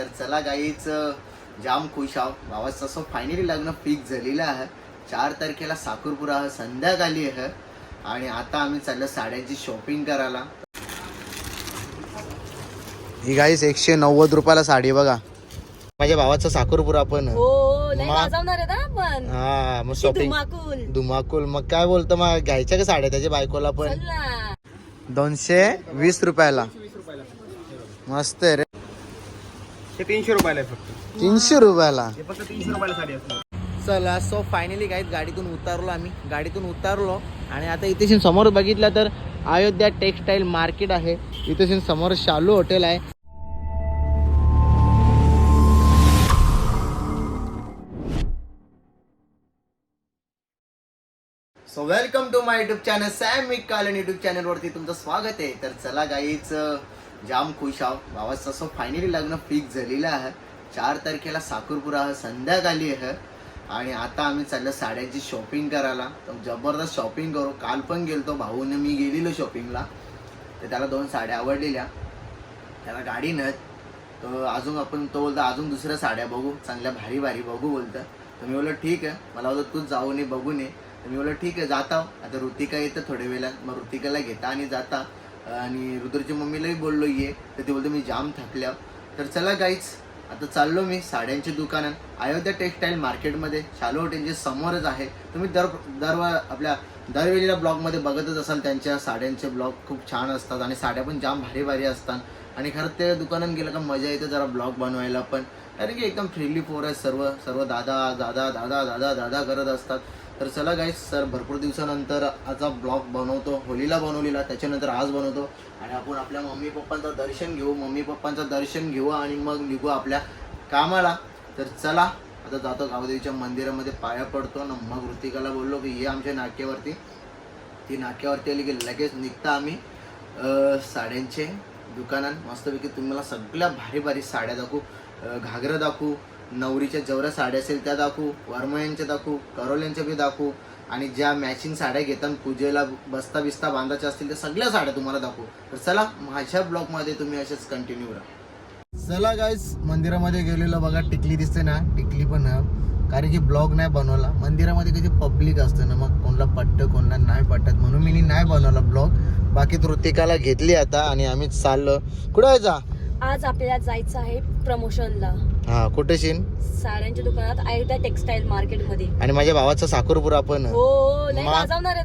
तर चला गाईच जाम खुश आहो भावाचं असं फायनली लग्न फिक्स झालेलं आहे. चार तारखेला साखरपुरा आहे संध्याकाळी आहे. आणि आता आम्ही चाललो साड्यांची शॉपिंग करायला. ही गाईस एकशे नव्वद रुपयाला साडी बघा. माझ्या भावाचा साखरपुरा पण. आहे. हो लय ना आपण हा मग शॉपिंग धुमाकूल. धुमाकूल. मग काय बोलतो मग घ्यायच्या का साड्या त्याच्या बायकोला पण? चल ना. दोनशे वीस रुपयाला. मस्त आहे रे. हे तीनशे रुपयाला आहे फक्त. तीनशे रुपयाला? हे फक्त तीनशे रुपयाला साडी चला सो फायनली गाईत गाडीतून उतरलो आम्ही. गाडीतून उतरलो आणि आता इथे समोर बघितलं तर अयोध्या टेक्सटाईल मार्केट आहे. इथे समोर शालू हॉटेल आहे. So welcome to my YouTube channel Sam मिकालन YouTube चॅनलवरती तुमचं स्वागत आहे. तर चला गाईच म्हणजे जाम खुश आहो. भावाचं असं फायनली लग्न फिक्स झालेलं आहे. चार तारखेला साखरपुरा आहे संध्याकाळी आहे. आणि आता आम्ही चाललो साड्यांची शॉपिंग करायला. तर जबरदस्त शॉपिंग करू. काल पण गेलतो भाऊने मी गेलेलो शॉपिंगला तर त्याला दोन साड्या आवडलेल्या. त्याला गाडी नत तर अजून आपण तो बोलतो अजून दुसऱ्या साड्या बघू. चांगल्या भारी भारी बघू बोलतं. तर मी बोललो ठीक आहे. मला बोलतो तूच जाऊ नये बघू नये तर मी बोललो ठीक आहे जाता आता ऋतिका येतं थोड्या वेळेला मग ऋतिकाला घेता आणि जाता. आणि रुद्रच्या मम्मीलाही बोललो ये. तर ते बोलतो मी जाम थकल्या. तर चला गाईच आता चाललो मी साड्यांच्या दुकानात. अयोध्या टेक्सटाईल मार्केटमध्ये शालो हॉटेलच्या समोरच आहे. तुम्ही दर दर आपल्या दरवेळेला ब्लॉगमध्ये बघतच असाल त्यांच्या साड्यांचे ब्लॉग खूप छान असतात आणि साड्या पण जाम भारी भारी असतात. आणि खरंच त्या दुकानात गेलं का मजा येते जरा ब्लॉग बनवायला पण. कारण की एकदम फ्रीली पोर आहे सर्व सर्व दादा दादा दादा दादा दादा करत असतात. तर चला गाईस सर भरपूर दिवसानंतर आजचा ब्लॉग बनवतो. होलीला बनवलेला त्याच्यानंतर आज बनवतो. आणि आपण आपल्या मम्मी पप्पांचं दर्शन घेऊ. मम्मी पप्पांचं दर्शन घेऊ आणि मग निघू आपल्या कामाला. तर चला आता जातो गावदेवीच्या मंदिरामध्ये. पाया पडतो ना मग ऋतिकाला बोललो की ये आमच्या नाक्यावरती. ती नाक्यावरती आली की लगेच निघता आम्ही. साड्यांचे दुकानात. मस्तपैकी तुम्हाला सगळ्या भारी भारी साड्या दाखवू. घागरं दाखवू. नवरीच्या जेवढ्या साड्या असेल त्या दाखवू वरमयांच्या दाखवू करोल्यांच्या बी दाखवू आणि ज्या मॅचिंग साड्या घेतात पूजेला बस्ता बिस्ता बांधायच्या असतील त्या सगळ्या साड्या तुम्हाला दाखवू. तर चला माझ्या ब्लॉगमध्ये तुम्ही असेच कंटिन्यू राहा. चला गाईस मंदिरामध्ये गेलेलं बघा टिकली दिसते ना टिकली पण कारण की ब्लॉग नाही बनवला. मंदिरामध्ये कधी पब्लिक असतं ना मग कोणाला पटतं कोणाला नाही पटत. म्हणून मी नाही बनवला ब्लॉग. बाकी तृतिकाला घेतली आता आणि आम्ही चाललो. कुठं जा? आज आपल्याला जायचं आहे प्रमोशनला. हा कुठे शिन? साड्यांच्या दुकानात अयोध्या टेक्सटाईल मार्केटमध्ये आणि माझ्या भावाचा साखरपुरा पण. आहे. हो आहे ना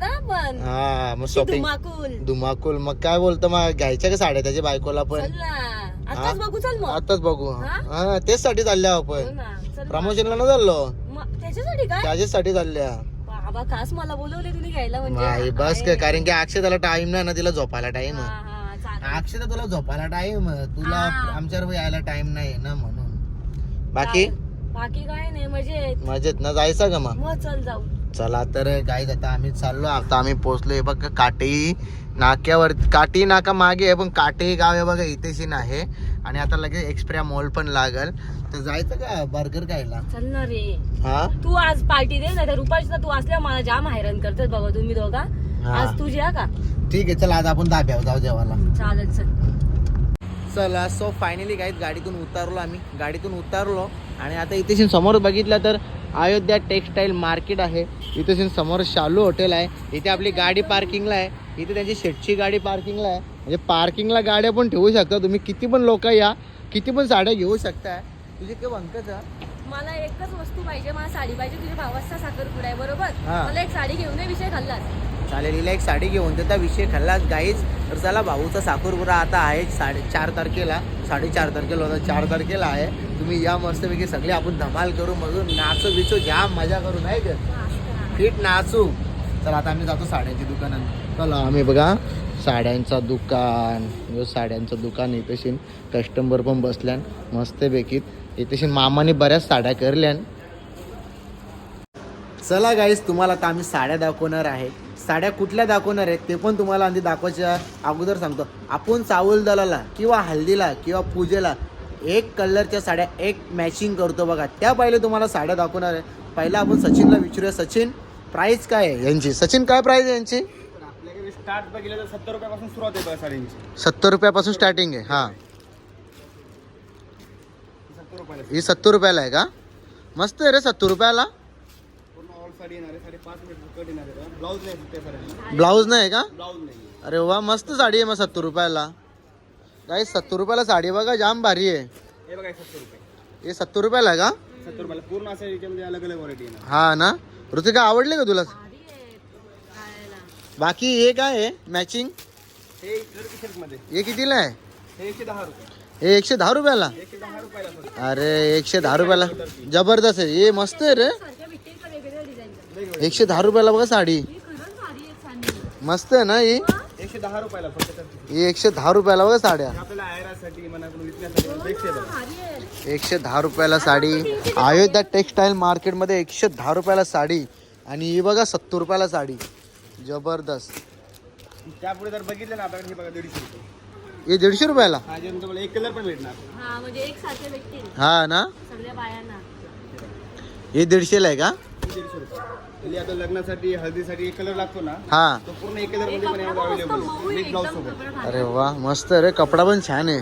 आपण. हा मग शॉपिंग धुमाकूल. धुमाकूल मग काय बोलतो मग घ्यायच्या का साड्या त्याच्या बायकोला पण? चल ना. आताच बघू चल मग. आताच बघू. हा? हा तेच साठी चालल्या हो आपण ना चल प्रमोशनला न चाललो. मग त्याच्यासाठी काय? त्याच्यासाठी चालल्या. बाबा खास मला बोलवले तुम्ही घ्यायला नाही म्हणजे बस काय कारण की अक्षताला टाइम नाही ना तिला झोपायला टाइम हा, हा, अक्षता तुला झोपायला टाइम तुला हा. आमच्यावर यायला टाइम नाही ना म्हणून. बाकी. बाकी काय नाही म्हणजे मजेत ना जायचं का मग? मग चल जाऊ. चला तर गाईत आता आम्ही चाललो. आता आम्ही पोहोचलोय बघ काटेई नाक्यावर काटी नाका मागे आहे पण काटेई गाव आहे बघा इथेशीन आहे आणि आता लगेच एक्सप्रिया मॉल पण लागल. तर जायचं का बर्गर खायला? चल ना रे हा? तू आज पार्टी दे ना रुपाली तू असल्या मला जाम हैराण करतात बाबा तुम्ही दोघा. हा. आज तुझी हा का? ठीक आहे चला आज आपण दाब्यावर जाऊ जेवायला. चालेल चल. चला सो फायनली गाईत गाडीतून उतरलो आम्ही. गाडीतून उतरलो आणि आता इथे समोर बघितलं तर अयोध्या टेक्सटाईल मार्केट आहे. इथे समोर शालू हॉटेल आहे. इथे आपली गाडी पार्किंगला आहे. इथे त्यांची शेटची गाडी पार्किंगला आहे. म्हणजे पार्किंगला गाड्या पण ठेवू शकता. तुम्ही किती पण लोक या किती पण साड्या घेऊ शकता. तुझे काय वंकच मला एकच वस्तू पाहिजे मला साडी पाहिजे. तुझ्या भावाचा साखरपुडा आहे बरोबर? हा. मला एक साडी घेऊन ये, विषय खाल्लास. चालेल. एक साडी घेऊन त्याचा विषय खाल्लाच गाईच तर चला भाऊचा साखरपुरा आता आहे. साडे चार तारखेला. साडेचार तारखेला होता. चार तारखेला आहे. तुम्ही या मस्तपैकी सगळे आपण धमाल करू. मधून नाचू बिचू घ्या मजा करू नाही का? फिट नाचू. चला आता आम्ही जातो साड्यांच्या दुकानात. चला आम्ही बघा. साड्यांचं दुकान. साड्यांचं दुकान इथेशीन कस्टमर पण बसल्यान मस्तपैकी. इथेशीन मामाने बऱ्याच साड्या करल्यान. चला गाईस तुम्हाला आता आम्ही साड्या दाखवणार आहे. साड्या कुठल्या दाखवणार आहेत ते पण तुम्हाला आधी दाखवायच्या अगोदर सांगतो. आपण चावल दलाला किंवा हल्दीला किंवा पूजेला एक कलरच्या साड्या एक मॅचिंग करतो बघा. त्या पहिले तुम्हाला साड्या दाखवणार आहे. पहिला आपण सचिनला विचारूया. सचिन प्राइस काय आहे यांची? सचिन काय प्राइस आहे यांची? आपल्याकडे स्टार्ट बघितलं तर सत्तर रुपयापासून सुरुवात आहे बघा सत्तर रुपयापासून स्टार्टिंग आहे. हां. सत्तर रुपयाला ही सत्तर रुपयाला आहे का? मस्त आहे रे सत्तर रुपयाला. पूर्ण ऑल साडी येणार आहे साडेपाच मीटर कट येणार आहे ब्लाऊज नाही ब्लाऊज का? ब्लाऊज नाही. अरे वा मस्त साडी आहे मग सत्तर रुपयाला. काही सत्तर रुपयाला साडी बघा जाम भारी आहे. हे बघा सत्तर रुपये. हे सत्तर रुपयाला आहे का? सत्तर रुपयाला. पूर्ण असं याच्यामध्ये अलग अलग व्हरायटी येणार. हा ना? ऋतिका आवडले का तुला. बाकी हे काय आहे? मॅचिंग हे हे कितीला आहे? हे एकशे दहा रुपये. हे एकशे दहा रुपयाला? एकशे दहा रुपयाला अरे एकशे दहा रुपयाला. जबरदस्त आहे. हे मस्त आहे रे. एकशे दहा रुपयाला बघा साडी. ही खरंच भारी आहे साडी मस्त आहे ना ही? एकशे दहा रुपयाला फक्त ही एकशे दहा रुपयाला बघा साड्या. आपल्याला आयरासाठी म्हणा एकशे दहा रुपयाला साडी. अयोध्या टेक्सटाईल मार्केटमध्ये एकशे दहा रुपयाला साडी आणि ही बघा सत्तर रुपयाला साडी. जबरदस्त. त्यापुढे जर बघितलं ना आपल्याकडे हे बघा दीडशे रुपये. हे दीडशे रुपयाला? हा जे एक कलर पण भेटणार. हा म्हणजे एक सारखे भेटतील. हा ना? सगळ्या बायांना. हे दीडशेला आहे का? हे दीडशे रुपये. म्हणजे आता लग्नासाठी हळदीसाठी एक कलर लागतो ना हा. तो पूर्ण एक कलरमध्ये पण कपडा यामध्ये पण मस्त अवेलेबल मऊ आहे आहे, एक ब्लाऊज एकदम सोबत कपडा भारी. अरे वा मस्त रे कपडा पण छान आहे.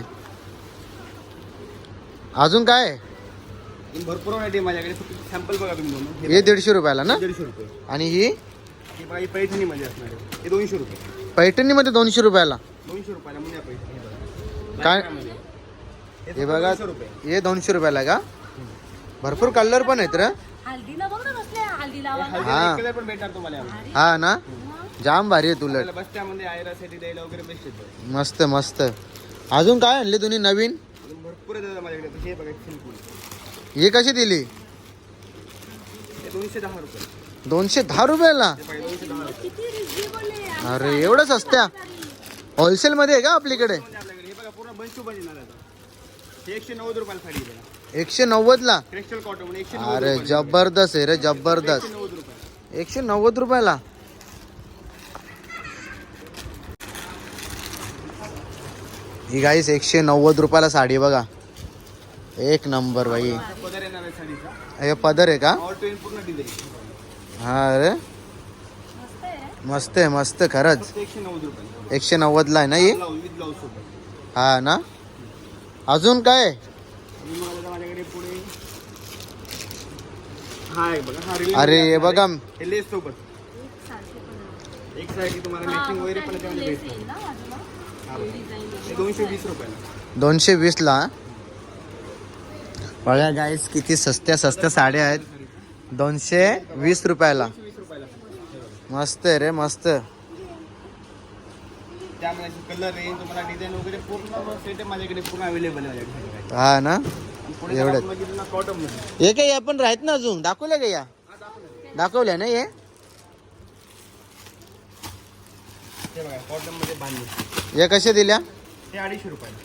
अजून काय? आहे? भरपूर व्हरायटी माझ्याकडे. फक्त सॅम्पल बघा तुम्ही दोन. हे दीडशे रुपयाला ना? दीडशे रुपये. आणि ही? ही बघा ही पैठणी मध्ये असणार आहे. हे दोनशे रुपये. पैठणीमध्ये दोनशे रुपयाला. दोनशे रुपयाला पैठणी हे बघा. काय? हे हे फक्त बघा दोनशे रुपये. हे दोनशे रुपयाला का? भरपूर कलर पण आहेत रे. हल्दीला बघ ना हल्दी लावा हा. एक कलर पण भेटणार तुम्हाला यामध्ये. हा ना? जाम भारी आहे तुलट आपल्याला बसत्यामध्ये आयरासाठी द्यायला वगैरे बेस्ट येतं. मस्त मस्त. अजून काय आणले तुम्ही नवीन? अजून भरपूर माझ्याकडे. हे बघा हे कशी दिली? हे दोनशे दहा रुपये. दोनशे दहा रुपयाला? हे बघा दोनशे दहा रुपये. किती रिजनेबल आहे अरे एवढं सस्त्या. होलसेल मध्ये आहे का आपल्याकडे म्हणजे आपल्याकडे हे बघा पूर्ण बंच टू बंच येणार आहे आता. हे एकशे नव्वद रुपयाला साडी आहे बघा. एकशे नव्वद ला क्रिस्टल कॉटन म्हणजे एकशे नव्वद अरे रुपयाला. जबरदस्त आहे रे जबरदस्त. एकशे नव्वद रुपये एकशे नव्वद रुपयाला? ही गाईस एकशे नव्वद रुपयाला साडी बघा. एक नंबर बाई. असा पदर येणार आहे साडीचा. हे पदर आहे का? ऑल ट्रेन पूर्ण डिझाईन हा अरे. मस्त आहे मस्त आहे मस्त खरंच. फक्त एकशे नव्वद रुपये एकशे नव्वदला आहे ना ही? ब्लाऊज विथ ब्लाऊज सोबत. हा ना? अजून काय? आणि मग आता माझ्याकडे पुढे हा आहे बघा हा रिलीज अरे हे बघा. हे लेस सोबत. एक साईड तुम्हाला मॅचिंग वगैरे पण त्यामध्ये भेटतं? हा बघा. हे. दोनशे वीस रुपयाला. दोनशे वीसला बघा गाईस किती सस्त्या सस्त्या साड्या आहेत. दोनशे वीस रुपयाला. वीस रुपयाला. हे बघा. मस्त आहे रे मस्त. त्यामध्ये कलर रेंज तुम्हाला डिझाईन वगैरे पूर्ण सेट माझ्याकडे पूर्ण अवेलेबल आहे. माझ्याकडे हा ना? एवढ्यात. हे काय या पण हे काही आपण राहत ना अजून. दाखवल्या का या? दाखवल्या ना हे? या बघा कसे दिल्या? अडीचशे रुपयाला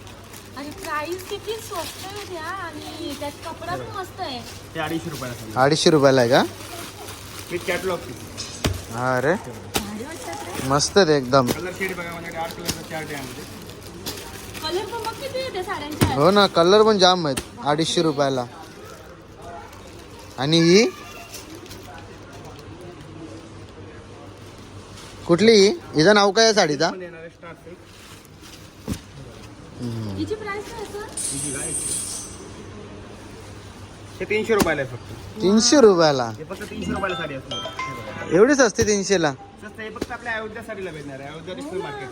आहे अडीचशे रुपयाला अडीचशे रुपयाला आहे का? मी कॅटलॉग हा अरे रे मस्त एकदम. कलर शेड बघा माझ्याकडे आठ कलरचा चार्ट आहे कलर पण बघ किती आहे त्या साड्यांच्या हो ना कलर पण जाम आहेत अडीचशे रुपयाला. आणि ही? कुठली ही? हिचं नाव काय आहे साडीचा? हिची प्राइस काय हे तीनशे रुपयाला आहे फक्त. तीनशे रुपयाला. हे फक्त तीनशे रुपयाला साडी असणार बघा एवढीच असते तीनशेला? स्वस्त हे फक्त आपल्या अयोध्या भेटणार आहे.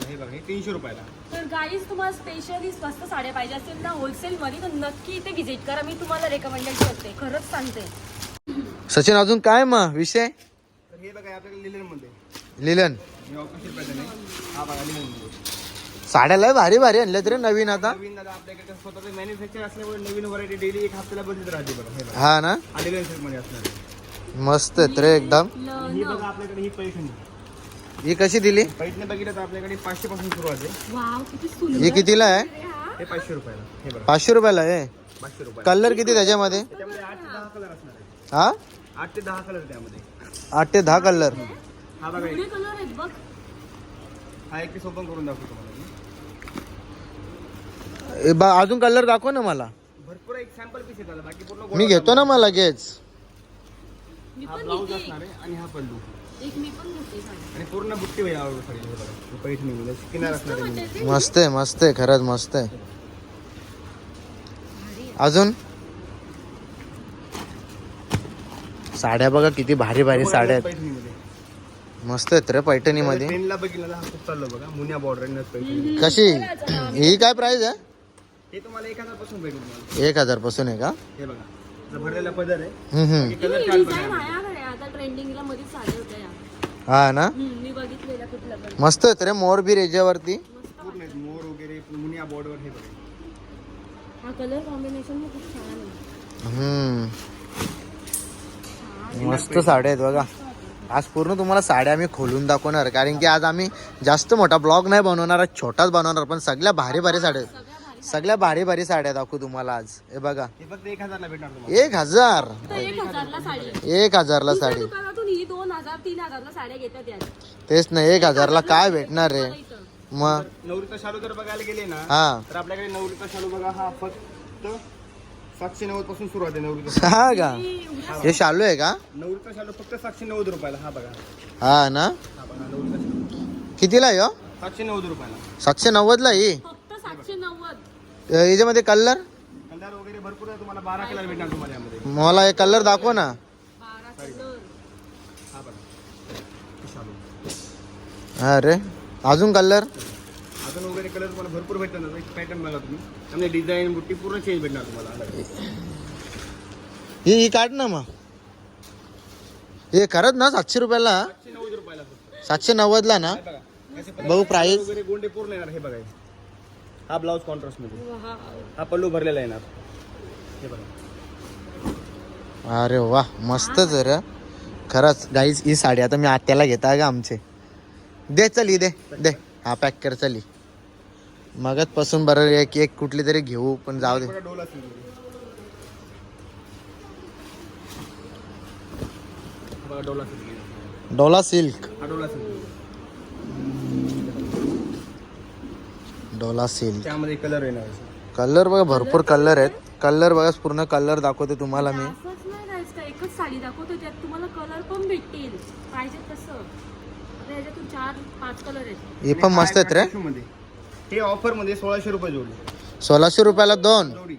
हे बघा हे तीनशे रुपयाला. तर गाईज तुम्हाला स्पेशली स्वस्त साड्या पाहिजे असतील ना होलसेलमध्ये तर नक्की इथे व्हिजिट करा. मी तुम्हाला रेकमेंडेड करते खरंच सांगते. सचिन अजून काय मग? विषय? तर हे बघा आपल्याकडे लिलनमध्ये. लिलन हे ऑफिशियल पॅटर्न आहे. हा बघा लिलनमध्ये. साड्या लय भारी भारी आणल्यात रे नवीन आता. नवीन दादा आपल्याकडे स्वतःचं मॅन्युफॅक्चर असल्यामुळे नवीन व्हरायटी डेली एक बदलत राहते बघा हे बघा. हा ना? मध्ये असणार आहे. मस्त आहेत रे एकदम. ही बघा आपल्याकडे ही पैठणी. ही कशी दिली? पैठणी बघितलं तर आपल्याकडे पाचशे पासून सुरुवात आहे वाव किती सुंदर ही कितीला आहे? हा. पाचशे रुपयाला. हे बघा. पाचशे रुपयाला आहे? पाचशे रुपयाला. कलर किती त्याच्यामध्ये? त्याच्यामध्ये आठ ते दहा कलर असणार आहे. हा? आठ ते दहा कलर त्यामध्ये. आठ ते दहा कलर हा बघा एवढे कलर आहेत बघ. हा एक पीस ओपन करून दाखवतो तुम्हाला. मी. अजून कलर दाखव ना मला. भरपूर एक सॅम्पल पीस येतात. बाकी पूर्ण मी घेतो ना मग लगेच मी हा पण ब्लाऊज घेते. असणार आहे आणि हा पल्लू. एक मी पण घेते साडी आणि पूर्ण बुट्टी वय आवड साडी बघा. पैठणी म्हणजे किनार असणार आहे वाटते. मस्त आहे मस्त आहे खरंच मस्त आहे. भारी आहे. अजून? साड्या बघा किती भारी भारी साड्या आहेत. पैठणीमध्ये. मस्त आहेत रे पैठणीमध्ये. ट्रेनला बघितलं ना हा खूप चाललो बघा मुन्या बॉर्डर पैठणी. कशी? ही काय प्राइस आहे? हे तुम्हाला एक हजारपासून भेटेल तुम्हाला. एक हजारपासून आहे का? हे बघा जो भरलेला पदर आहे. हम्म, हम्म. कलर छान डिझाईन बघा. माझ्याकडे आता ट्रेंडिंगला मध्ये साड्या होत्या. या हा ना? मी पण. मस्त आहेत रे मोर बीर याच्यावरती पूर्ण आहेत. मोर वगैरे मुनिया बॉर्डर हे बघा. हा कलर कॉम्बिनेशन खूप छान आहे. हम्म. मस्त साड्या आहेत बघा. आज पूर्ण तुम्हाला साड्या आम्ही खोलून दाखवणार कारण की आज आम्ही जास्त मोठा ब्लॉग नाही बनवणार आज छोटाच बनवणार पण सगळ्या भारी भारी साड्या आहेत. सगळ्या भारी भारी साड्या दाखवू तुम्हाला आज. हे बघा. हे फक्त एक हजारला भेटणार तुम्हाला. एक हजार. एक हजारला साडी. एक हजारला साडी. दुकानातून ही दोन हजार तीन हजारला साड्या घेतात यात तेच नाही एक हजारला काय भेटणार रे. मग? नवरीचा शालू जर बघायला गेले ना हा. तर आपल्याकडे नवरीचा शालू बघा हा फक्त सातशे नव्वदपासून सुरुवात आहे नवरीचा हा का? हे शालू आहे का? नवरीचा शालू फक्त सातशे नव्वद रुपयाला हा बघा. हा ना? हा बघा नवरीचा शालू कितीला आहे हो? सातशे नव्वद रुपयाला. सातशे नव्वदला ही फक्त सातशे नव्वद अ, याच्यामध्ये कलर? कलर वगैरे भरपूर आहे तुम्हाला बारा कलर भेटणार तुम्हाला यामध्ये. मला हे कलर दाखव ना. हा बघा. अरे अजून कलर? अजून वगैरे कलर तुम्हाला भरपूर भेटणार एक पॅटर्न बघा तुम्ही. डिझाईन बुट्टी पूर्ण चेंज भेटणार तुम्हाला. ही ही काढ ना मग. हे खरंच ना सातशे रुपयाला? सातशे नव्वदला ना? भाऊ प्राइस वगैरे गोंडे पूर्ण येणार हे बघा हा ब्लाऊज कॉन्ट्रास्टमध्ये. हा हा पल्लू भरलेला येणार हे बघा. अरे वा मस्तच आहे रे खरंच गाईज ही साडी आता मी आत्याला घेता का आमचे. दे चल दे दे. हा पॅक कर चली मगच पासून बरं एक एक कुठली तरी घेऊ पण जाऊ दे. डोला सिल्क बघा डोला सिल्क डोला सिल्क. हा डोला सिल्क डोला सिल्क त्यामध्ये कलर येणार कलर बघा भरपूर कलर आहेत. कलर बघा पूर्ण कलर दाखवते तुम्हाला मी. असंच नाही राहायचं का एकच साडी दाखवतो त्यात तुम्हाला कलर पण भेटतील पाहिजे तसं. आता ह्याच्यातून चार पाच कलर आहेत. हे पण मस्त आहेत रे. मध्ये. हे ऑफरमध्ये सोळाशे रुपये जोडी. सोळाशे रुपयाला दोन. जोडी.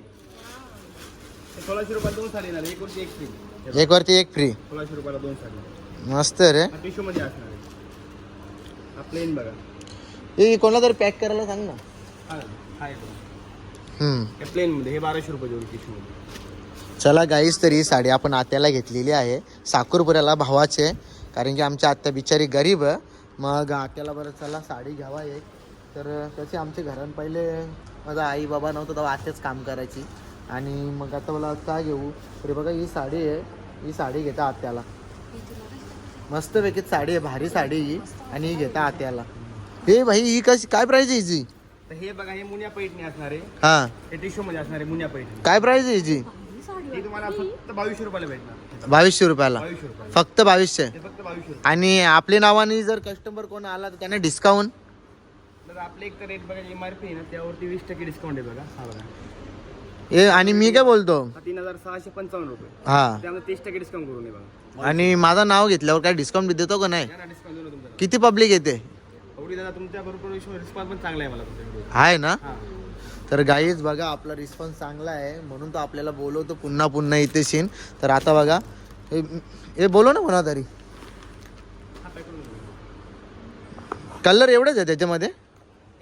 हे सोळाशे रुपयाला दोन साडी येणार एक वरती एक फ्री एक वरती एक फ्री सोळाशे रुपयाला दोन साडी. मस्त आहे रे. टिश्यू मध्ये असणार आहे. हा प्लेन बघा. हे कोणाला तरी पॅक करायला सांग ना. हा हा हम्म. हे प्लेन मध्ये हे बाराशे रुपये मध्ये चला गाईस तरी ही साडी आपण आत्याला घेतलेली आहे. साकूरपुऱ्याला भावाचे कारण की आमच्या आत्या बिचारी गरीब आहे. मग आत्याला बरं चला साडी घ्यावा एक. तर तसे आमचे घरात? पहिले माझा आई बाबा नव्हतं तेव्हा आत्याच काम करायची. आणि मग आता मला काय घेऊ. तरी बघा ही साडी आहे. ही साडी घेता आत्याला. मस्त पैकी साडी आहे भारी साडी ही. आणि ही घेता आत्याला. हे भाई ही कशी काय प्राईज आहे हिची? तर हे बघा हे मुनिया पैठणी असणार आहे. हां. हे टिश्यू मध्ये असणार आहे मुनिया पैठणी. काय प्राईज आहे हिची? ही हे तुम्हाला फक्त बावीसशे रुपयाला भेटणार. बावीसशे रुपयाला. बावीसशे फक्त बावीसशे. हे फक्त बावीसशे रुपये आणि आपल्या नावाने जर कस्टमर कोण आला तर त्यांना डिस्काउंट तर आपले एक तर रेट बघा एम आर पी आहे ना त्यावरती वीस टक्के डिस्काउंट आहे बघा. हा बघा. ए आणि मी काय बोलतो? हा तीन हजार सहाशे पंचावन्न रुपये. हा. त्यामध्ये तीस टक्के डिस्काउंट करून आहे बघा. आणि माझं नाव घेतल्यावर काय डिस्काउंट देतो का नाही? डिस्काउंट देऊ ना किती पब्लिक येते दादा तुमच्या बरोबर रिस्पॉन्स पण चांगला आहे मला आहे ना? हा. तर गाईज बघा आपला रिस्पॉन्स चांगला आहे. म्हणून तो आपल्याला बोलवतो. पुन्हा पुन्हा इथे शिन तर आता बघा हे- हे बोलव ना म्हणा तरी. हा करून. कलर एवढेच आहे त्याच्यामध्ये?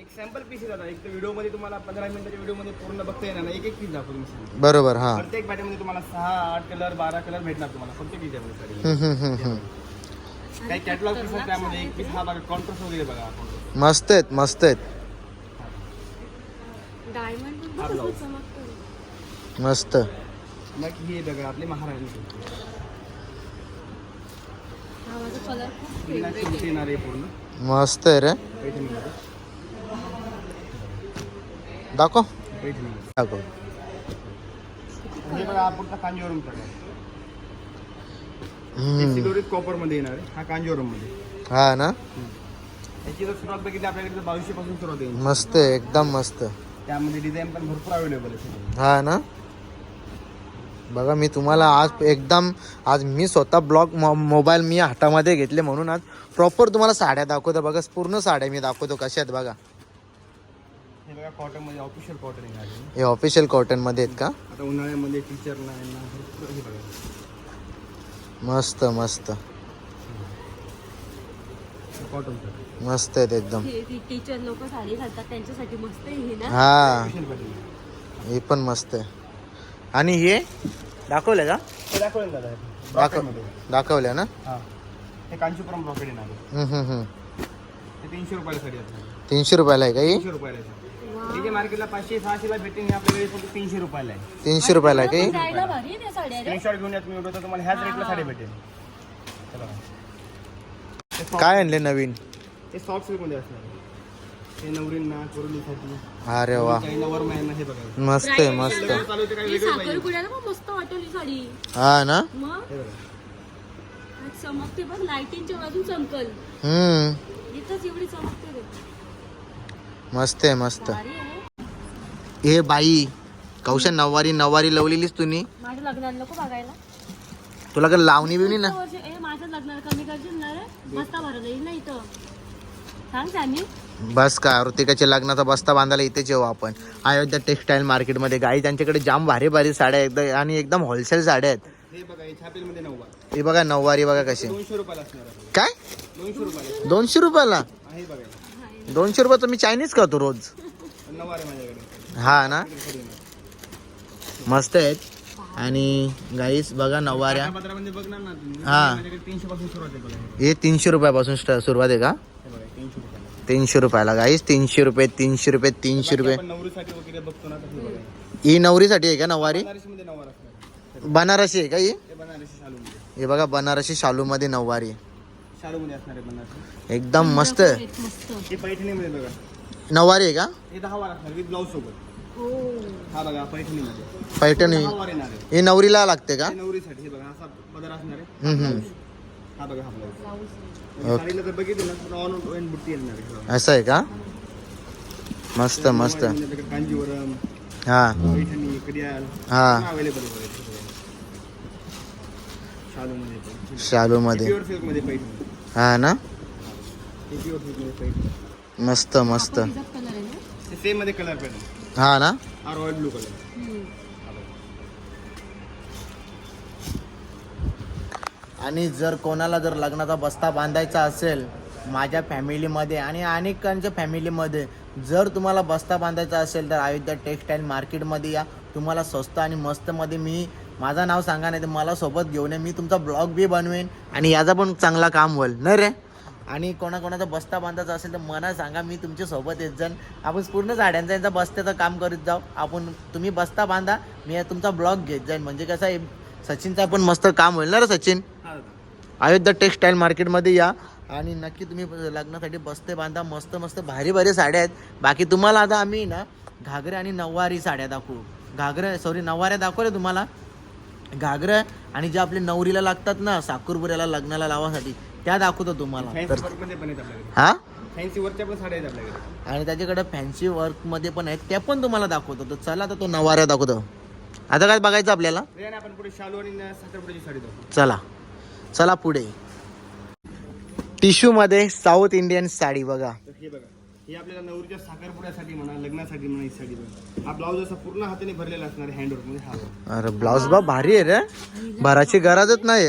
एक सॅम्पल पीस आहे दादा. एक तर व्हिडिओमध्ये तुम्हाला पंधरा मिनिटाच्या व्हिडिओमध्ये पूर्ण बघता येणार नाही. एक एक पीस दाखवतो मी सांगतो. बरोबर हां. प्रत्येक बॅटमध्ये तुम्हाला सहा आठ कलर बारा कलर भेटणार तुम्हाला. प्रत्येक डिझाईन साडी? हम्म, हम्म, हम्म, हम्म. काही कॅटलॉग पीस त्यामध्ये एक पीस हा बघा कॉन्ट्रास्ट वगैरे बघा मस्त आहेत मस्त आहेत. डायमंड पण हा कसं ब्लाऊज. चमकतं. मस्त. मग हे बघा आपले हा माझा कलर खूप येणार आहे पूर्ण. मस्त आहे रे. पैठणीमध्ये दाखव. पैठणीमध्ये दाखव. हे बघा हा पुढचा कांजीवरम प्रकार कॉपरमध्ये येणार आहे. हा कांजीवरममध्ये हा ना? याची जर सुरुवात बघितली आपल्याकडे बावीसशे पासून सुरुवात येईल मस्त आहे एकदम मस्त. त्यामध्ये डिझाईन पण भरपूर अवेलेबल आहे हा ना? बघा मी तुम्हाला आज एकदम आज मी स्वतः ब्लॉग मोबाईल मी हातामध्ये घेतले म्हणून आज प्रॉपर तुम्हाला साड्या दाखवतो. बघा पूर्ण साड्या मी दाखवतो. कशा आहेत बघा. हे बघा कॉटनमध्ये ऑफिशियल कॉटन हे ऑफिशियल कॉटनमध्ये आहेत का? आता उन्हाळ्यामध्ये टीचरना यांना भरपूर हे बघा मस्त मस्त. मस्त आहेत एकदम. टीचर लोक साडी घालतात त्यांच्यासाठी मस्त आहे हे ना? हा. हे पण मस्त आहे. आणि हे? दाखवलं का? दाखवलं ना दादा. दाखव ब्रॉकेटमध्ये. दाखवल्या ना? हा. हे कांचीपुरम ब्रॉकेट येणार आहे. हम्म, हम्म, हम्म. ते तीनशे रुपयाला साडी असणार तीनशे रुपयाला आहे का ही? तीनशे रुपयाला आहे. हे जे मार्केटला पाचशे सहाशेला भेटेल हे आपल्याकडे फक्त तीनशे रुपयाला आहे. तीनशे रुपयाला आहे का? ही जायला भारी आहे त्या साड्या रे. स्क्रीनशॉट घेऊन या तुम्ही तुम्हाला ह्याच रेटला साडी भेटेल. हे काय आणले नवीन? हे सॉफ्ट सिल्कमध्ये असणार? आहे. हे नवरींना कोरलीसाठी. अरे वा. हे बघा. मस्त आहे मस्त. चालू होते काही ही वेगळं पाहिजे. साखरपुड्याला पण मस्त वाटवली साडी. हा ना? मग? हे बघा. आज चमकते बघ लाईटिंगच्या बाजून चमकल. हम्म. इथंच एवढी चमकते. मस्त आहे मस्त. हे बाई कौशल नववारी नववारी लवलेलीस तुम्ही माझ्या लग्नाला नको बघायला. तुला का लावणी बिवणी ना? पुढच्या वर्षी- ए, माझ्या लग्नाला कमी करशील ना रे? बस्ता भरला येईल ना इथं. सांग त्यांनी बस का ऋतिकाच्या लग्नाचा बस्ता बांधायला इथेच येऊ आपण. अयोध्या टेक्सटाईल मार्केटमध्ये गाई त्यांच्याकडे जाम भारी भारी साड्या आहेत. एकदम आणि एकदम होलसेल साड्या आहेत. हे बघा हे छापेलमध्ये हे बघा नऊवारी बघा कशी. दोनशे रुपयाला असणार आहे. काय? दोनशे रुपयाला. दोनशे रुपयाला? आहे बघा. दोनशे रुपयाचं मी चायनीज खातो रोज. हा ना. मस्त आहेत. आणि गाईस बघा नऊवाऱ्या काठापदरामध्ये बघणार ना तुम्ही हा. हे. तीनशे रुपयापासून सुरुवात आहे का? तीनशे रुपयाला. गाईस तीनशे रुपये तीनशे रुपये तीनशे रुपये. ही नवरीसाठी आहे का असणार. बनारसी आहे का ही? हे हे बघा बनारसी शालूमध्ये नऊवारी शालूमध्ये असणार आहे बनारसी एकदम मस्त. मस्त हे पैठणीमध्ये बघा. नऊवारी आहे का? हे दहा वार असणार विथ ब्लाऊज सोबत. हो हा बघा पैठणीमध्ये पैठणी दहा वार येणार आहे. हे नवरीला लागते का? हे नवरीसाठी हे बघा असा पदर असणार आहे. हम्म, हम्म. हा बघा हा ब्लाऊज. ब्लाऊज साडीला जर बघितलं ना पूर्ण ऑन ऑन बुट्टी येणार आहे. असं आहे का? मस्त मस्त. कांजीवरम हा. पैठणी कडियाल हा. अवेलेबल सिल्कमध्ये पैठणी. हा ना? मस्त मस्त. सेममध्ये कलर हा ना? रॉयल ब्लू कलर हम्म. आणि जर कोणाला जर लग्नाचा बस्ता बांधायचा असेल माझ्या फॅमिलीमध्ये आणि अनेकांच्या फॅमिलीमध्ये जर तुम्हाला बस्ता बांधायचा असेल तर अयोध्या टेक्सटाईल मार्केटमध्ये या. तुम्हाला स्वस्त आणि मस्तमध्ये मी माझं नाव सांगा नाही तर मला सोबत घेऊन ये. मी तुमचा ब्लॉग बी बनवेन आणि याचा पण चांगला काम होईल. नाही रे? आणि कोणाकोणाचा बस्ता बांधायचा असेल तर मला सांगा मी तुमच्यासोबत येत जाईन. आपण पूर्ण साड्यांचा यांचा बस्त्याचं काम करीत जाऊ. आपण तुम्ही बस्ता बांधा मी तुमचा ब्लॉग घेत जाईन. म्हणजे कसं आहे सचिनचा पण मस्त काम होईल ना रे सचिन? अयोध्या टेक्सटाईल मार्केटमध्ये या. आणि नक्की तुम्ही लग्नासाठी बस्ते बांधा. मस्त मस्त भारी भारी साड्या आहेत. बाकी तुम्हाला आता आम्ही ना घागरे आणि नऊवारी साड्या दाखवू. घागरे सॉरी नऊवाऱ्या दाखवल्या तुम्हाला. घागरं आणि जे आपले नवरीला लागतात ना साखरपुऱ्याला लग्नाला लावासाठी त्या दाखवतो तुम्हाला. तर हा? फॅन्सी वर्कच्या पण साड्या आहेत आपल्याकडे. आणि त्याच्याकडे फॅन्सी वर्कमध्ये पण आहेत त्या पण तुम्हाला दाखवतो. तर चला तर तो नऊवाऱ्या दाखवतो. आता काय बघायचं आपल्याला? रे आपण पुढे शालू आणि साखरपुड्याची साडी दाखवू. चला. चला पुढे. टिश्यू मध्ये साऊथ इंडियन साडी बघा. हे बघा. हे आपल्याला नवरीच्या साखरपुड्यासाठी म्हणा लग्नासाठी म्हणा ही साडी बघा हा ब्लाऊज असा पूर्ण हाताने भरलेला असणार आहे हँडवर्कमध्ये हा. अरे ब्लाउज बा भारी आहे रे. भराची गरजच नाही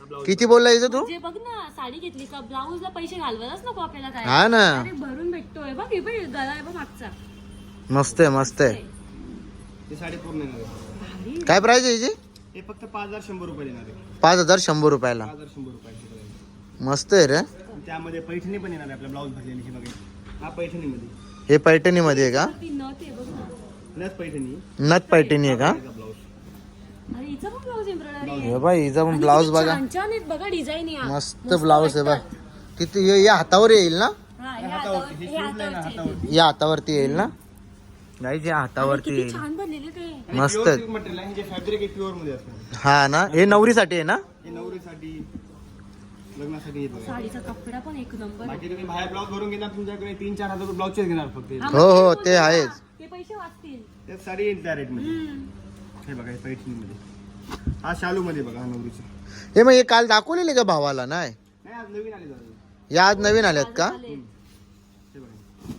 ब्लाऊज किती बोलायचं तू? जे बघ ना साडी घेतली का ब्लाऊजला पैसे घालवायलाच नको आपल्याला काय. हा ना. अरे भरून भेटतोय बघ हे पण गळा आहे बघ मागचा. मस्त आहे मस्त आहे. ही साडी पूर्ण येणार आहे. भारी काय प्राइस आहे याची हे फक्त पाच हजार शंभर रुपये देणार आहे. पाच हजार शंभर रुपयाला. पाच हजार शंभर. मस्त आहे रे. त्यामध्ये पैठणी पण येणार आहे आपल्या ब्लाऊज भरलेली ही बघा. हा पैठणीमध्ये. हे पैठणी मध्ये आहे का? ती नथ आहे बघ. ना प्लस पैठणी. नथ पैठणी आहे का? ब्लाऊज. अरे हिचा पण ब्लाऊज एम्ब्रॉयडरी हे बाई हिचा पण ब्लाउज बघा. छान छान आहेत बघा डिझाईन या. मस्त ब्लाउज आहे बा किती हे या हातावर येईल ना? हा, हे हातावर- हे हे हातावरचे आहेत. या हातावरती येईल ना? नाही जे हातावरती किती येईल. छान बनलेले ते. आणि मस्त. आहे हे जे फॅब्रिक आहे प्युअरमध्ये असणार. हा ना? हे नवरीसाठी आहे ना? हे नवरीसाठी. लग्नासाठी हे बघा साडीचा कपडा पण एक नंबर आहे. बाकी तुम्ही बाहेर ब्लाऊज भरून घेणार तुमच्याकडे तीन चार हजार ब्लाऊजचेच घेणार फक्त. हा, हो, हो, ते बोलतो आहेच. ते पैसे वाचतील. त्यात साडी येईल त्या रेटमध्ये हम्म. हे बघा हे पैठणीमध्ये हा शालू मध्ये बघा हा नवरीचा. हे मग हे काल दाखवलेले का भावाला? नाही. नाही आज नवीन आले दादा. या आज नवीन आल्यात का? चालेल. हे बघा.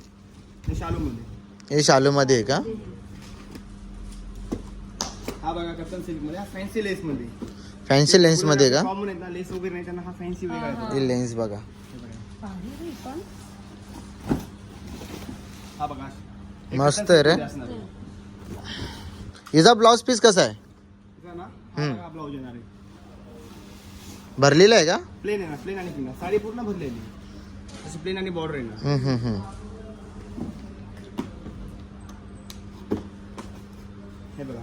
हे शालू मध्ये. हे शालू मध्ये आहे का? हा बघा कटन सिल्कमध्ये हा फॅन्सी लेस मध्ये. फॅन्सी लेन्स मध्ये का कॉमन आहेत ना लेस वगैरे नाही त्यांना हा फॅन्सी वेगळा येतो ही लेन्स बघा हे बघा. हा मस्त आहे रे. हिचा ब्लाउज पीस कसा आहे इथं ना. बघा ब्लाऊज येणार आहे भरलेला आहे का? प्लेन आहे ना प्लेन आणि पिंगा साडी पूर्ण भरलेली प्लेन आणि बॉर्डर आहे ना। हम्म, हम्म, हम्म. हे बघा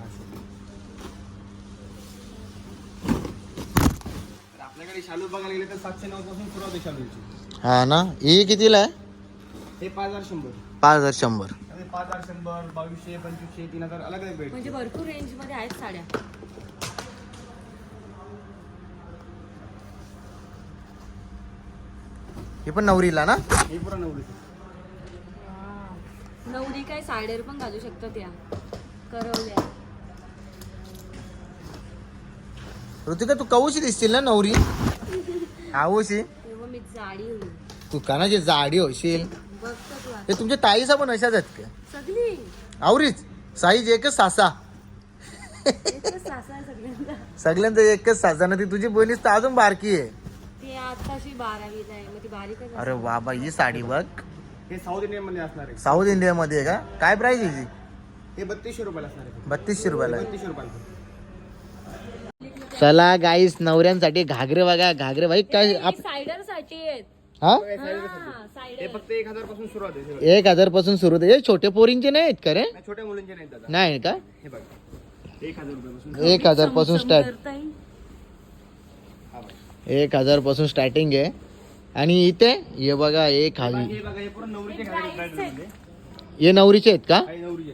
आपल्याकडे शालू बघायला गेले तर सातशे नऊ पासून सुरुवात आहे शालूची. हा ना? ही कितीला आहे? हे पाच हजार शंभर. पाच हजार शंभर. आणि पाच हजार शंभर बावीसशे पंचवीसशे तीन हजार अलग अलग म्हणजे भेट भरपूर रेंजमध्ये आहेत साड्या. ही पण नवरीला ना? हे पुरा नवरी नवरी काय साड्यावर पण घालू शकतात या. करवल्या. ऋतिका तू कवशी दिसतील ना नवरी? आवशी तेव्हा मी जाडी होईल. तू कानाची जाडी होशील. बघतो तू आता. हे तुमच्या ताईचा पण अशाच आहेत का? सगळी. आवरीच. साईज एकच सासा. एकच सासा आहे सगळ्यांना सगळ्यांचं एकच सासा. ना ती तुझी बहिणीच तर अजून बारकी आहे. ती आताशी बारावीला आहे. मग ती बारीकच आहे. अरे बाबा ही साडी बघ. हे साऊथ इंडियनमध्ये असणार आहे. साऊथ इंडिया मध्ये आहे का? काय प्राइस आहे हे बत्तीसशे रुपयाला असणार आहे. बत्तीसशे रुपयाला आहे. बत्तीसशे रुपयाला. चला गाईस नवऱ्यांसाठी घागरे बघा घागरे भाई काय आप सायडरसाठी आहेत. हा? हा, हे सायडर. फक्त एक हजारपासून सुरुवात आहे हे बघा. एक हजारपासून सुरू होते हे छोटे पोरींचे नाही आहेत का रे? नाही, छोट्या मुलींचे दादा. नाही का? हे बघा. एक हजार रुपयापासून एक हजारपासून स्टार्ट करता येईल. हा बघा. एक हजारपासून स्टार्टिंग आहे. आणि इथे हे बघा एक हे हजार बघा हे पूर्ण नवरीचे घागरे ब्राइडलमध्ये हे नवरीचे आहेत का? काही नवरीचे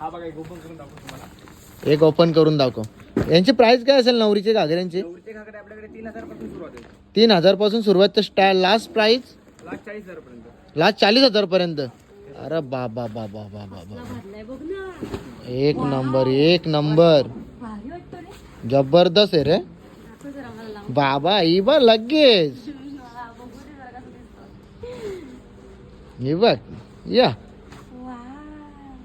हा बघा एक ओपन करून दाखवतो तुम्हाला. एक ओपन करून दाखव. यांची प्राइस काय असेल नवरीचे घागऱ्यांची? नवरीचे घागरे आपल्याकडे तीन हजारपासून सुरुवात आहे. तीन हजारपासून सुरुवात तर स्टा लास्ट प्राइस लाख चाळीस हजार पर्यंत. लास्ट चाळीस हजार पर्यंत. अरे बाबा बाबा बाबा बाबा. एक नंबर एक नंबर जबरदस्त आहे रे. बाबा ही बघ लगेच. हा, बघू दे जरा कसं दिसतं. बघ. या.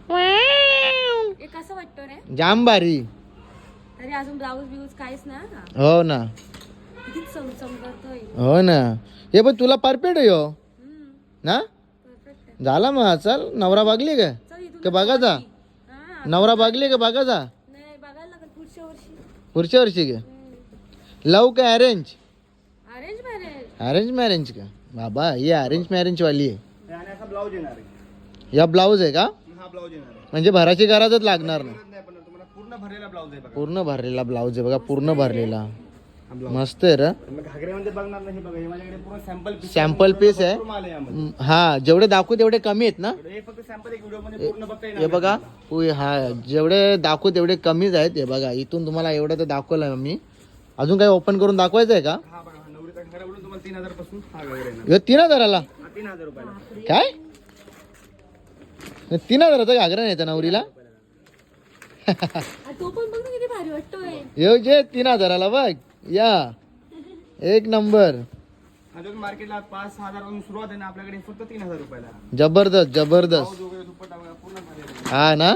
वाव. हे कसं वाटतो रे? जाम भारी तरी अजून ब्लाऊज बिऊज काहीच ना हो. ना. किती हो ना. हे पण तुला परफेक्ट आहे हो. हम्म, ना? Perfect आहे. झाला मग चल. नवरा बघली का? चल इथून का बघा जा? हा, नवरा बघली का बघा जा? नाही बघायला लागेल पुढच्या वर्षी. पुढच्या वर्षी का? लव का arrange arrange marriage arrange marriage का? बाबा ही अरेंज मॅरेज वाली आहे. हे आणि असा ब्लाऊज येणार आहे. या ब्लाऊज आहे का? हा ब्लाऊज येणार आहे. म्हणजे भराची गरजच लागणार नाही गरज नाही पण तुम्हाला पूर्ण भरलेला ब्लाऊज आहे बघा. पूर्ण भरलेला ब्लाऊज आहे बघा पूर्ण भरलेला. हा ब्लाऊज मस्त आहे रे. मग घागऱ्यामध्ये बघणार नाही बघा हे माझ्याकडे पूर्ण सॅम्पल पीस Sample piece आहे? माल आहे यामध्ये. हम्म, हा जेवढे दाखवू तेवढे कमी आहेत ना? हे फक्त सॅम्पल एक व्हिडिओमध्ये पूर्ण बघता येणार हे नाही. बघा हा जेवढे दाखवू तेवढे कमीच आहेत. हे बघा इथून तुम्हाला एवढं तर दाखवलं मी. अजून काही ओपन करून दाखवायचं आहे का? हा बघा हा नवरीचा घागरावरून तुम्हाला तीन हजारपासून हा घागरा येणार. ह्यो तीन हजाराला? हा तीन हजार रुपयाला. काय? हे तीन हजाराचा घागरा नाही नवरीला? तो पण बघ ना किती भारी वाटतोय. येऊ जे तीन हजाराला बघ. या. एक नंबर. अजून मार्केटला पाच सहा हजारपासून सुरुवात आहे ना आपल्याकडे फक्त तीन हजार रुपयाला. जबरदस्त जबरदस्त. ब्लाऊज वगैरे दुपट्टा वगैरे पूर्ण भरलेला आहे. हा ना.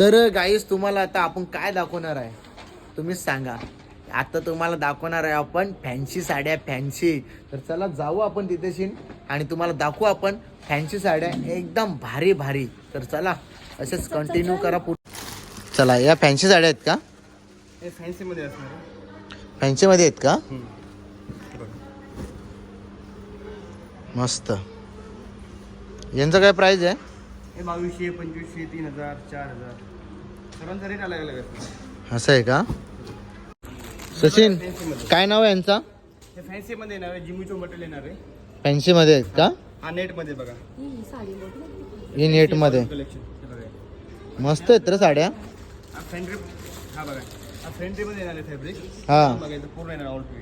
तर गाईस तुम्हाला आता आपण काय दाखवणार आहे? तुम्हीच सांगा. आता तुम्हाला दाखवणार आहे आपण फॅन्सी साड्या फॅन्सी तर चला जाऊ आपण तिथेशी आणि तुम्हाला दाखवू आपण फॅन्सी साड्या. एकदम भारी भारी. तर चला. असेच कंटिन्यू करा पुढे. चला या फॅन्सी साड्या आहेत का? हे फॅन्सी मध्ये असणार आहे. फॅन्सी मध्ये आहेत का. मस्त. यांचं काय प्राइस आहे? हे बावीसशे पंचवीसशे तीन हजार चार हजार. सर्वांचा रेट अलग अलग असतो असं आहे का? सचिन काय नाव आहे यांचा? हे फॅन्सी मध्ये येणार आहे. जिमीचो मटेरियल येणार आहे. फॅन्सी मध्ये आहेत का? हा नेटमध्ये बघा ही ही साडी बघ. ना किती. ही नेटमध्ये. कलेक्शन मस्त आहेत रे साड्या. हा फ्रेंड्री हा बघा. हा फ्रेंड्री मध्ये येणार आहे फॅब्रिक हा. बघा इथं पूर्ण येणार ऑल टू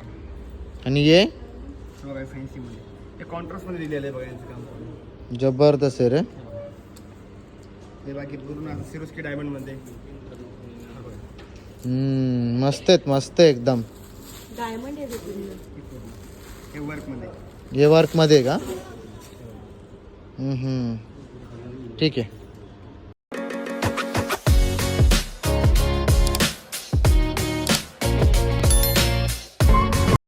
आणि ये हे बघा फॅन्सी मध्ये. हे कॉन्ट्रास्टमध्ये दिलेलं आहे बघा यांचं काम पूर्ण. जबरदस्त आहे रे. हे बघा. हे बाकी पूर्ण असं सिरोस्की डायमंडमध्ये. हा बघा. हम्म, मस्त आहेत मस्त आहे एकदम. डायमंड आहे ते पूर्ण. हे पूर्ण. हे वर्कमध्ये. हे वर्कमध्ये आहे का? हम्म, हम्म. ठीक आहे.